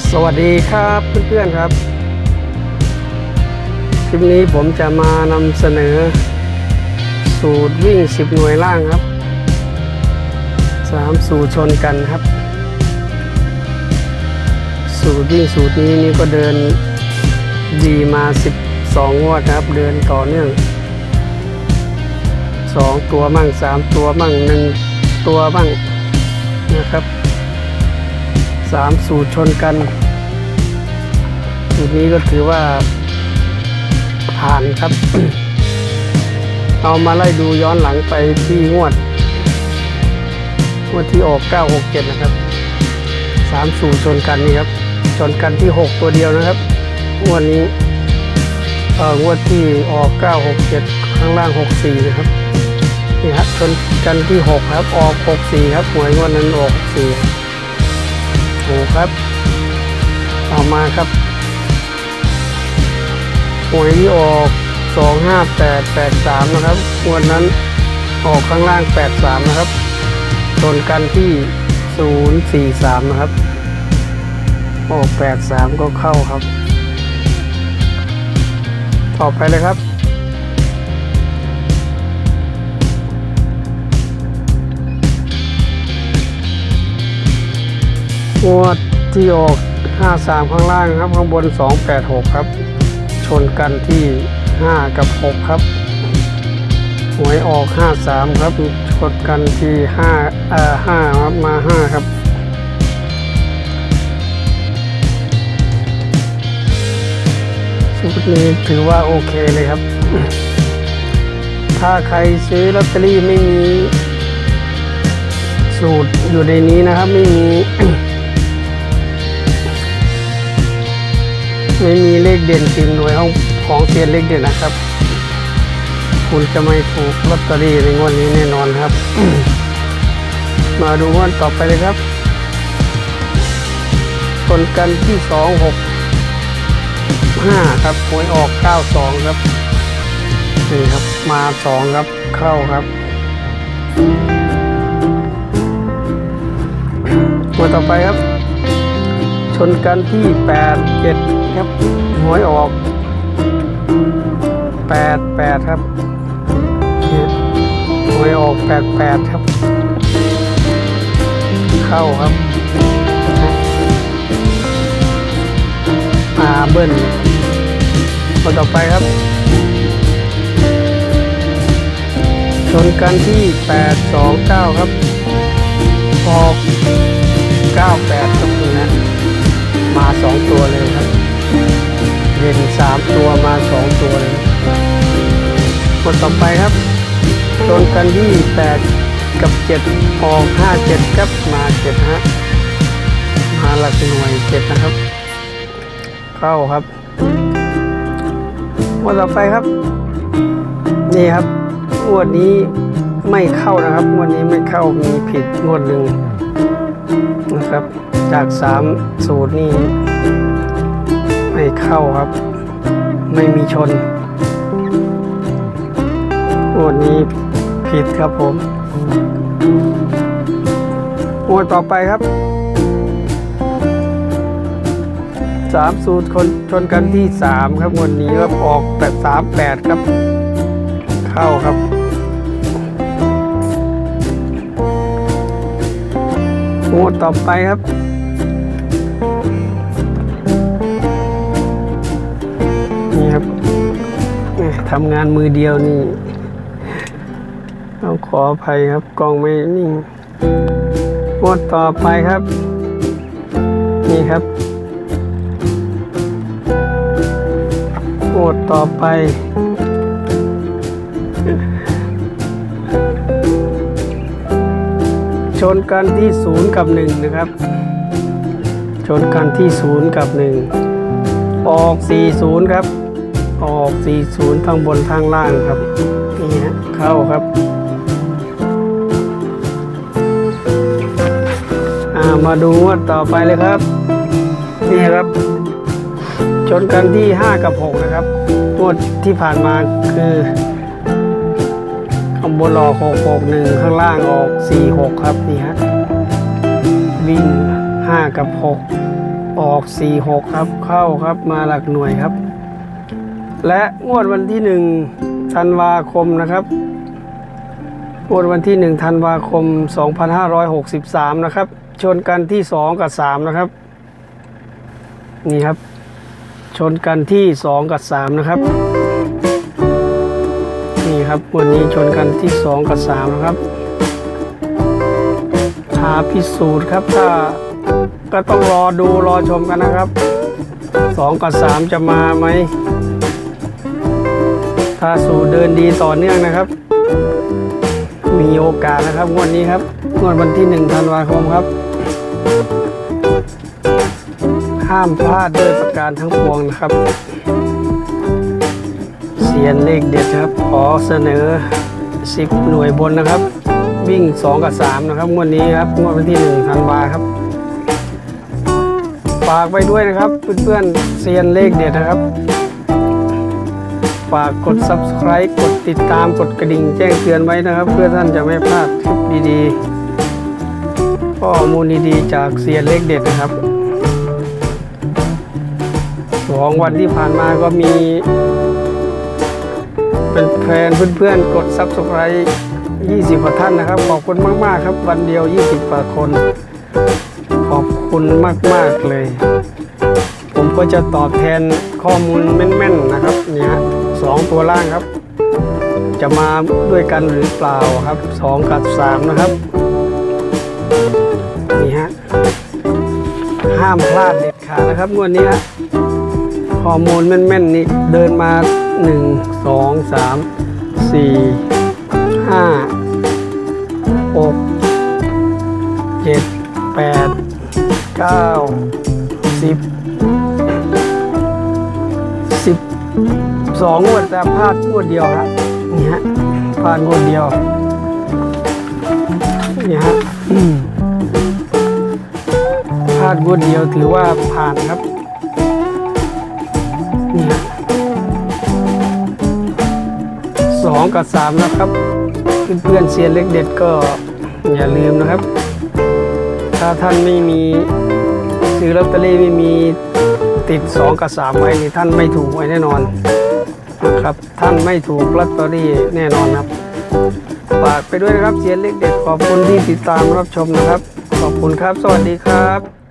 สวัสดีครับเพื่อนๆครับ คลิปนี้ผมจะมานำเสนอ สูตรวิ่ง 10 หน่วยล่างครับ 3 สูตรชนกันครับ สูตรวิ่งสูตรนี้นี่ก็เดินดีมา 12งวดครับ เดินต่อเนื่อง 2 ตัวมั่ง 3 ตัวมั่ง 1 ตัวบ้างนะครับ สามสูตรชนกัน สูตรนี้ก็ถือว่าผ่านครับ เอามาไล่ดูย้อนหลังไปที่งวดงวดที่ออก 967 นะครับสามสูตรชนกันนี่ครับ ชนกันที่ 6 ตัวเดียวนะครับงวดนี้เอ่องวดที่ออก 967 ข้างล่าง 64 นะครับนี่ครับชนกันที่ 6 ครับ ออก 64 ครับหวยงวดนั้นออก 64 ถูกครับ ต่อมาครับหวยที่ออกสองห้าแปดแปดสามนะครับงวดนั้นออกข้างล่างแปดสามนะครับชนกันที่ศูนย์สี่สามนะครับ ออกแปดสามก็เข้าครับ ต่อไปเลยครับ งวดที่ออก 53 ข้างล่างครับ ข้างบน 286 ครับ ชนกันที่ 5 กับ 6 ครับ หวยออก 53 ครับ ชนกันที่5เอ่อ5ครับ มา 5 ครับสูตรนี้ถือว่าโอเคเลยครับ ถ้าใครซื้อลอตเตอรี่ไม่มีสูตรอยู่ในนี้นะครับ ไม่มี ไม่มีเลขเด่นสิบหน่วยของของเซียนเลขเด่นนะครับ คุณจะไม่ถูกลอตเตอรี่ในงวดนี้แน่นอนครับ มาดูงวดต่อไปเลยครับชนกันที่สองหกห้าครับหวยออกเก้าสองครับนี่ครับมาสองครับเข้าครับงวดต่อไปครับ ชนกันที่แปดเจ็ด ครับหวยออกแปดแปดครับเนี่ยหวยออกแปดแปดครับ เข้าครับอาเบิ้ลมาต่อไปครับชนกันที่แปดสองเก้าครับ ออกเก้าแปดครับนี่นะ มาสองตัวเลยครับ เด่นสามตัวมาสองตัวเลยคนต่อไปครับชนกันที่แปดกับเจ็ดออกห้าเจ็ดครับมาเจ็ดฮะมาหลักหน่วยเจ็ดนะครับ เข้าครับวันต่อไปครับ นี่ครับงวดนี้ไม่เข้านะครับงวดนี้ไม่เข้ามีผิดงวดหนึ่งนะครับ จากสามสูตรนี่ เข้าครับ ไม่มีชนงวดนี้ผิดครับผมงวดต่อไปครับสามสูตรคนชนกันที่สามครับงวดนี้ครับออกแปดสามแปดครับ เข้าครับงวดต่อไปครับ ทำงานมือเดียวนี่ต้องขออภัยครับกล้องไม่นิ่งงวดต่อไปครับ นี่ครับงวดต่อไปชนกันที่ศูนย์กับหนึ่งนะครับ ชนกันที่ศูนย์กับหนึ่งออกสี่ศูนย์ครับ ออกสี่ศูนย์ทั้งบนทั้งล่างครับ นี่ฮะเข้าครับ มาดูงวดต่อไปเลยครับ นี่ครับ ชนกันที่ห้ากับหกนะครับงวดที่ผ่านมาคือข้างบนออกหกหกหนึ่งข้างล่างออกสี่หกครับนี่ฮะวิ่งห้ากับหกออกสี่หกครับ เข้าครับมาหลักหน่วยครับ และงวดวันที่หนึ่งธันวาคมนะครับงวดวันที่หนึ่งธันวาคม 2563 นะครับ ชนกันที่สองกับสามนะครับ นี่ครับ ชนกันที่สองกับสามนะครับ นี่ครับวันนี้ชนกันที่สองกับสามนะครับหาพิสูจน์ครับถ้าก็ต้องรอดูรอชมกันนะครับสองกับสามจะมาไหมาสู่เดินดีต่อเนื่องนะครับ มีโอกาสนะครับงวดนี้ครับงวดวันที่หนึ่งธันวาคมครับ ห้ามพลาดด้วยประการทั้งปวงนะครับเสียนเลขเด็ดครับ ขอเสนอ 10 หน่วยบนนะครับ วิ่ง 2 กับ 3 นะครับงวดนี้ครับงวดวันที่1ธันวาครับฝากไปด้วยนะครับเพื่อนๆเซียนเลขเด็ดนะครับ ฝากกด subscribe กดติดตามกดกระดิ่งแจ้งเตือนไว้นะครับ เพื่อท่านจะไม่พลาดคลิปดีๆข้อมูลดีๆจากเซียนเลขเด็ดนะครับสองวันที่ผ่านมาก็มี เป็นแฟนเพื่อนๆ กด subscribe 20กว่าท่านนะครับ ขอบคุณมากๆครับ วันเดียว 20กว่าคน ขอบคุณมากๆเลย ผมก็จะตอบแทนข้อมูลแม่นๆนะครับเนี่ย 2 ตัวล่างครับ จะมาด้วยกันหรือเปล่าครับ 2 กับ 3 นะครับ นี่ฮะ ห้ามพลาดเด็ดขาดนะครับงวดนนี้ฮะฮอร์โมนแม่นๆนี่เดินมา 1 2 3 4 5 6 7 8 9 10 10 สองงวดแต่พลาดงวดเดียวฮะนี่ฮะพลาดงวดเดียวนี่ฮะพลาดงวดเดียวถือว่าผ่านครับนี่ฮะสองกับสามนะครับเพื่อนๆเซียนเล็กเด็ดก็อย่าลืมนะครับ ถ้าท่านไม่มีซื้อลอตเตอรี่ไม่มีติด 2 กับ 3 ไว้นี่ท่านไม่ถูกไว้แน่นอน ครับท่านไม่ถูกลอตเตอรี่แน่นอนครับฝากไปด้วยนะครับเสียนเล็กเด็ดขอบคุณที่ติดตามรับชมนะครับ ขอบคุณครับ สวัสดีครับ